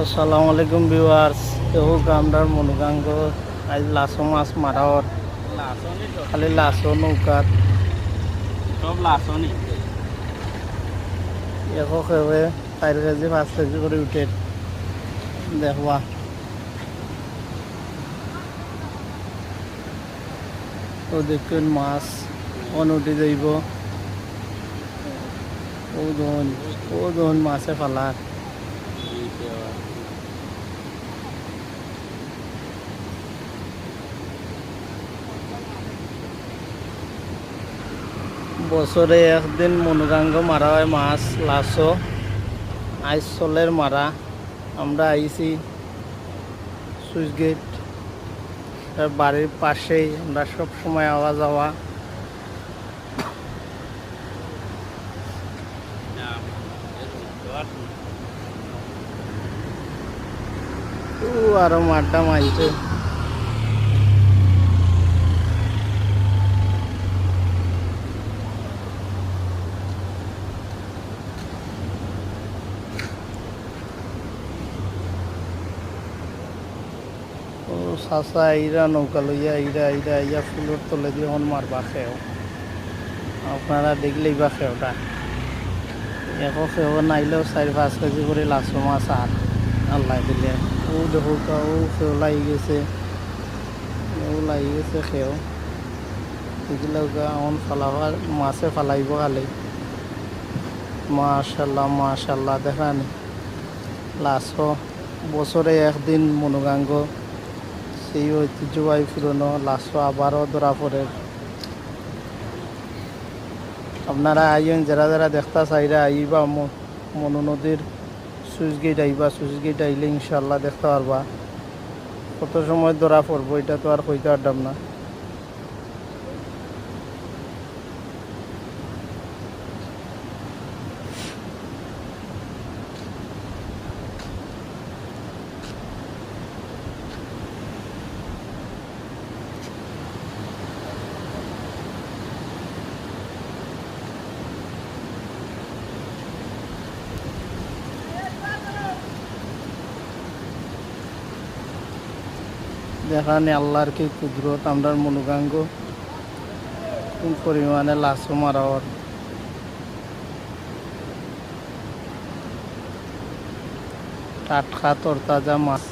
আসসালামু আলাইকুম ভিউয়ার্স। এহু গ্রামদার মনুগাঙ্গ। আজ লাসো মাছ মারাওয়ার। খালি লাসো নৌকাত। সব লাচনি এশো খেৱে চাৰি কেজি পাঁচ কেজি কৰি উঠে। দেখবা। ও দেখুন মাছ। অন উঠি যাইব। ও দোন ও দোন মাছে ফালার বছরে একদিন মনোরাঙ্গ মারা হয় মাছ লাসো আইস চলের মারা। আমরা আইছি সুইচ গেট বাড়ির পাশেই আমরা সব সময় আওয়া যাওয়া। আরও মাড্ডা মাইছে ও চাচা আইরা নৌকা লইয়া আইরা আইরা আইয়া ফুলের তলে দিয়ে হন মারবা খেও আপনারা দেখলেই বা খেওটা একো খেও নাইলেও চারি পাঁচ কেজি করে লাচো মাছ আর আল্লাহ দিলে। ও দেখো ও খেও লাগি গেছে। ও লাগি গেছে খেও এগুলো অন ফালাবার, মাছে ফালাইব খালি। মাশাল্লাহ মাশাল্লাহ, দেখানি। লাচো বছরে একদিন মনোগাঙ্গ। সেই ঐতিহ্যবাহী পুরনো লাশো আবারও ধরা পড়ে। আপনারা আইন যারা যারা দেখতা চাইরা আইবা মনু নদীর সুইচ গেট আইবা সুইচ গেট আইলে ইনশাল্লাহ দেখতে পারবা। কত সময় ধরা পড়ব এটা তো আর কইতে পারতাম না। দেখানি আল্লাহর কি কুদরত আমরা মনুগাঙ্গ কোন পরিমাণে লাশো মারাওয়ার টাটকা তরতাজা মাছ।